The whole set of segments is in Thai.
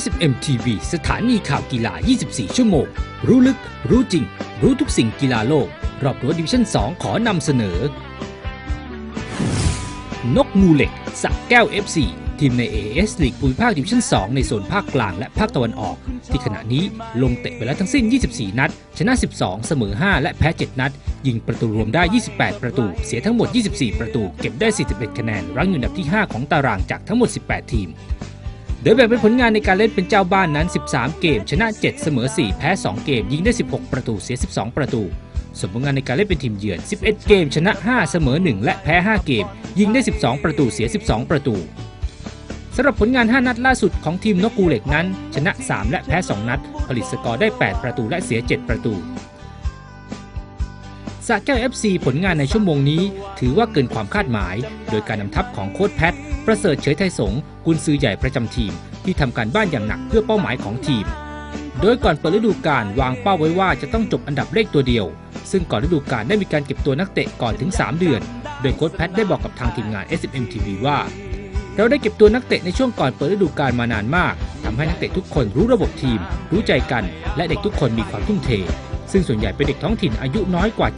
SMM TV สถานีข่าวกีฬา 24 ชั่วโมง รู้ลึก รู้จริง รู้ทุกสิ่งกีฬาโลก รอบรั้วดิวิชั่น 2 ขอนำเสนอ นกงูเหล็กสระแก้ว FC ทีมใน AS ลีกภูมิภาคดิวิชั่น 2 ในโซนภาคกลางและภาคตะวันออก ที่ขณะนี้ลงเตะไปแล้วทั้งสิ้น 24 นัด ชนะ 12 เสมอ 5 และแพ้ 7 นัด ยิงประตูรวมได้ 28 ประตู เสียทั้งหมด 24 ประตู เก็บได้ 41 คะแนน รั้งอยู่อันดับที่ 5 ของตารางจากทั้งหมด 18 ทีม โดยแบ่งเป็นผลงานในการเล่นเป็นเจ้าบ้านนั้น 13 เกม ชนะ 7 เสมอ 4 แพ้ 2 เกม ยิงได้ 16 ประตูเสีย 12 ประตู ส่วนผลงานในการเล่นเป็นทีมเยือน 11 เกม ชนะ 5 เสมอ 1 และแพ้ 5 เกม ยิงได้ 12 ประตูเสีย 12 ประตูสำหรับผลงาน 5 นัดล่าสุดของทีมนกกูเหล็กนั้น ชนะ 3 และแพ้ 2 นัด ผลิตสกอร์ได้ 8 ประตูและเสีย 7 ประตู สะแก้ว FC ผลงานในชั่วโมงนี้ ถือว่าเกินความคาดหมาย โดยการนำทัพของโค้ชแพท ประเสริฐเฉยไทยสงกุนซือใหญ่ประจำทีม ที่ทำการบ้านอย่างหนักเพื่อเป้าหมายของทีม โดยก่อนเปิดฤดูกาลวางเป้าไว้ว่าจะต้องจบอันดับเลขตัวเดียว ซึ่งก่อนฤดูกาลได้มีการเก็บตัวนักเตะก่อนถึง 3 เดือน โดยโค้ชแพทได้บอกกับทางทีมงาน SMM TV ว่า เราได้เก็บตัวนักเตะในช่วงก่อนเปิดฤดูกาลมานานมากทำให้นักเตะทุกคนรู้ระบบทีม รู้ใจกัน และเด็กทุกคนมีความทุ่มเท ซึ่งส่วนใหญ่เป็นเด็กท้องถิ่นอายุน้อยกว่า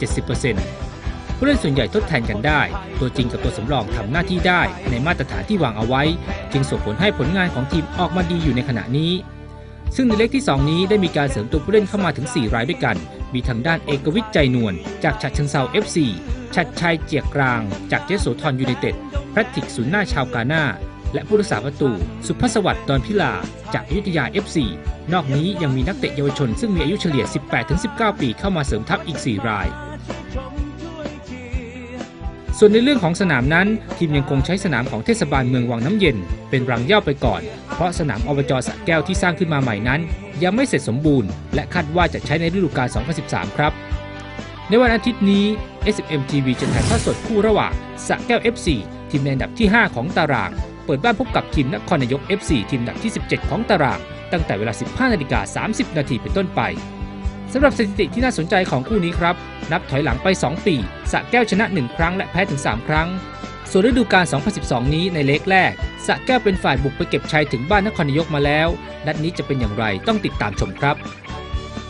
70%ผู้เล่นส่วนใหญ่ทดแทนกันได้ ตัวจริงกับตัวสำรองทำหน้าที่ได้ในมาตรฐานที่วางเอาไว้ จึงส่งผลให้ผลงานของทีมออกมาดีอยู่ในขณะนี้ ซึ่งในเล็กที่ 2 นี้ได้มีการเสริมตัวผู้เล่นเข้ามาถึง 4 รายด้วยกัน มีทางด้านเอกวิทย์ใจนวลจากฉัดเชิงเซา FC ชัดชัยเจียกกลาง จากเยโสธรยูไนเต็ดแพทริกศูนย์หน้าชาวกาหน้า และผู้รักษาประตูสุภสวัสดิ์ดอนพิลา จากอยุธยา FC นอกนี้ยังมีนักเตะเยาวชนซึ่งมีอายุเฉลี่ย 18-19 ปีเข้ามาเสริมทัพอีก 4 ราย ส่วนในเรื่องของสนามนั้น ทีมยังคงใช้สนามของเทศบาลเมืองวังน้ำเย็น เป็นรังเย้าไปก่อน เพราะสนามอบจสระแก้วที่สร้างขึ้นมาใหม่นั้น ยังไม่เสร็จสมบูรณ์ และคาดว่าจะใช้ในฤดูกาล 2013 ครับในวันอาทิตย์นี้ SMM TV จะถ่ายทอดสดคู่ระหว่างสระแก้ว FC ทีมในอันดับที่ 5 ของตาราง เปิดบ้านพบกับทีมนครนายก FC ทีมอันดับที่ 17 ของตารางตั้งแต่เวลา 15นาฬิกา30 นาทีเป็นต้นไปสำหรับสถิติที่น่าสนใจของคู่นี้ครับ นับถอยหลังไป 2 ปีสะแก้วชนะ 1 ครั้งและแพ้ถึง 3 ครั้ง ส่วนฤดูกาล 2012 นี้ในเล็กแรกสะแก้วเป็นฝ่ายบุกไปเก็บชัยถึงบ้านนครนายกมาแล้ว นัดนี้จะเป็นอย่างไรต้องติดตามชมครับ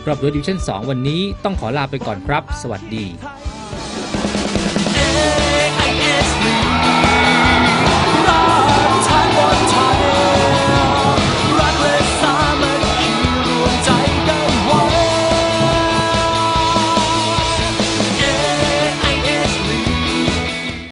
รอบฤดิวิชั่น 2 วันนี้ต้องขอลาไปก่อนครับ สวัสดี